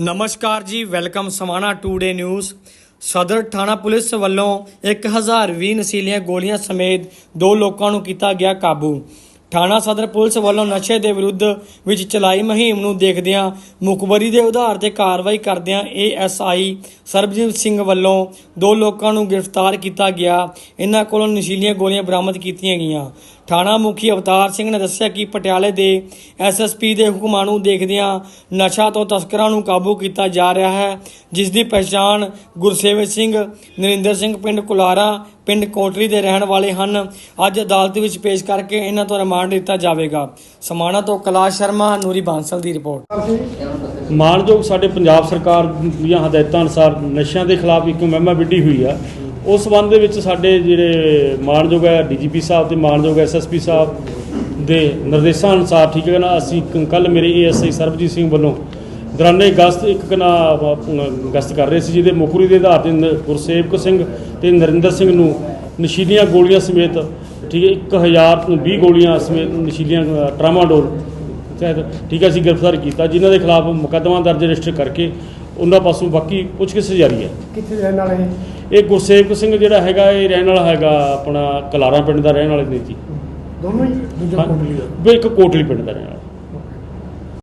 ਨਮਸਕਾਰ ਜੀ, welcome Samana today news ਸਦਰ ਥਾਣਾ ਪੁਲਿਸ ਵੱਲੋਂ 1020 ਨਸ਼ੀਲੀਆਂ ਗੋਲੀਆਂ ਸਮੇਤ ਦੋ ਲੋਕਾਂ ਨੂੰ ਕੀਤਾ ਗਿਆ ਕਾਬੂ। ਥਾਣਾ ਸਦਰ ਪੁਲਿਸ ਵੱਲੋਂ ਨਸ਼ੇ ਦੇ ਵਿਰੁੱਧ ਵਿੱਚ ਚਲਾਈ ਮੁਹਿੰਮ ਨੂੰ ਦੇਖਦਿਆਂ ਮੁਖਬਰੀ ਦੇ ਆਧਾਰ ਤੇ ਕਾਰਵਾਈ ਕਰਦਿਆਂ ਏਐਸਆਈ ਸਰਬਜੀਤ ਸਿੰਘ ਵੱਲੋਂ ਦੋ ਲੋਕਾਂ ਨੂੰ ਗ੍ਰਿਫਤਾਰ ਕੀਤਾ ਗਿਆ। ਇਹਨਾਂ ਕੋਲੋਂ ਨਸ਼ੀਲੀਆਂ ਗੋਲੀਆਂ ਬਰਾਮਦ ਕੀਤੀਆਂ ਗਈਆਂ। ਥਾਣਾ ਮੁਖੀ ਅਵਤਾਰ ਸਿੰਘ ਨੇ ਦੱਸਿਆ ਕਿ ਪਟਿਆਲੇ ਦੇ ਐਸਐਸਪੀ ਦੇ ਹੁਕਮਾਂ ਨੂੰ ਦੇਖਦਿਆਂ ਨਸ਼ਾ ਤੋਂ ਤਸਕਰਾਂ ਨੂੰ ਕਾਬੂ ਕੀਤਾ ਜਾ ਰਿਹਾ ਹੈ, ਜਿਸ ਦੀ ਪਛਾਣ ਗੁਰਸੇਵਕ ਸਿੰਘ, ਨਰਿੰਦਰ ਸਿੰਘ ਪਿੰਡ ਕੁਲਾਰਾ, ਪਿੰਡ ਕੋਟਲੀ ਦੇ ਰਹਿਣ ਵਾਲੇ ਹਨ। ਅੱਜ ਅਦਾਲਤ ਵਿੱਚ ਪੇਸ਼ ਕਰਕੇ ਇਹਨਾਂ ਤੋਂ ਰਿਮਾਂਡ ਦਿੱਤਾ ਜਾਵੇਗਾ। ਸਮਾਣਾ ਤੋਂ ਕੈਲਾਸ਼ ਸ਼ਰਮਾ, ਨੂਰੀ ਬਾਂਸਲ ਦੀ ਰਿਪੋਰਟ। ਮਾਨਯੋਗ ਸਾਡੇ ਪੰਜਾਬ ਸਰਕਾਰ ਦੀਆਂ ਹਦਾਇਤਾਂ ਅਨੁਸਾਰ ਨਸ਼ਿਆਂ ਦੇ ਖਿਲਾਫ ਇੱਕ ਮਹਿਮਾ ਵਿੱਢੀ ਹੋਈ ਆ। ਉਸ ਸੰਬੰਧ ਦੇ ਵਿੱਚ ਸਾਡੇ ਜਿਹੜੇ ਮਾਨਯੋਗ ਹੈ ਡੀਜੀਪੀ ਸਾਹਿਬ ਤੇ ਮਾਨਯੋਗ ਐਸਐਸਪੀ ਸਾਹਿਬ ਦੇ ਨਿਰਦੇਸ਼ਾਂ ਅਨੁਸਾਰ ਠੀਕ ਹੈ ਨਾ ਅਸੀਂ ਕੱਲ ਮੇਰੇ ਏਐਸਆਈ ਸਰਬਜੀਤ ਸਿੰਘ ਵੱਲੋਂ ਦੌਰਾਨੇ ਗਸਤ ਇੱਕ ਕਨਾ ਗਸਤ ਕਰ ਰਹੇ ਸੀ ਜਿਹਦੇ ਮੁਖਰੀ ਦੇ ਆਧਾਰ ਤੇ ਨ- ਗੁਰਸੇਵਕ ਸਿੰਘ ਤੇ ਨਰਿੰਦਰ ਸਿੰਘ ਨੂੰ ਨਸ਼ੀਲੀਆਂ ਗੋਲੀਆਂ ਸਮੇਤ ਠੀਕ ਹੈ 1020 ਗੋਲੀਆਂ ਸਮੇਤ ਨਸ਼ੀਲੀਆਂ ਅ, ਟਰਾਮਾਡੋਲ ਤਹਿਤ ਠੀਕ ਹੈ ਅਸੀਂ ਗ੍ਰਿਫਤਾਰ ਕੀਤਾ ਜਿਨ੍ਹਾਂ ਦੇ ਖਿਲਾਫ ਮੁਕੱਦਮਾ ਦਰਜ ਰਜਿਸਟਰ ਕਰਕੇ ਉਹਨਾਂ ਪਾਸੋਂ ਬਾਕੀ ਪੁੱਛਗਿੱਛ ਜਾਰੀ ਹੈ। ਕਿੱਥੇ ਰਹਿਣ ਵਾਲੇ ਇਹ ਗੁਰਸੇਵਕ ਸਿੰਘ ਜਿਹੜਾ ਹੈਗਾ ਇਹ ਰਹਿਣ ਵਾਲਾ ਹੈਗਾ ਆਪਣਾ ਕਲਾਰਾ ਪਿੰਡ ਦਾ ਰਹਿਣ ਵਾਲਾ ਨੇ ਜੀ। ਦੋਨੋਂ ਹੀ? ਦੂਜਾ। ਕੋਟਲੀ ਦਾ? ਵੀ ਇੱਕ ਕੋਟਲੀ ਪਿੰਡ ਦਾ ਰਹਿਣ ਵਾਲਾ।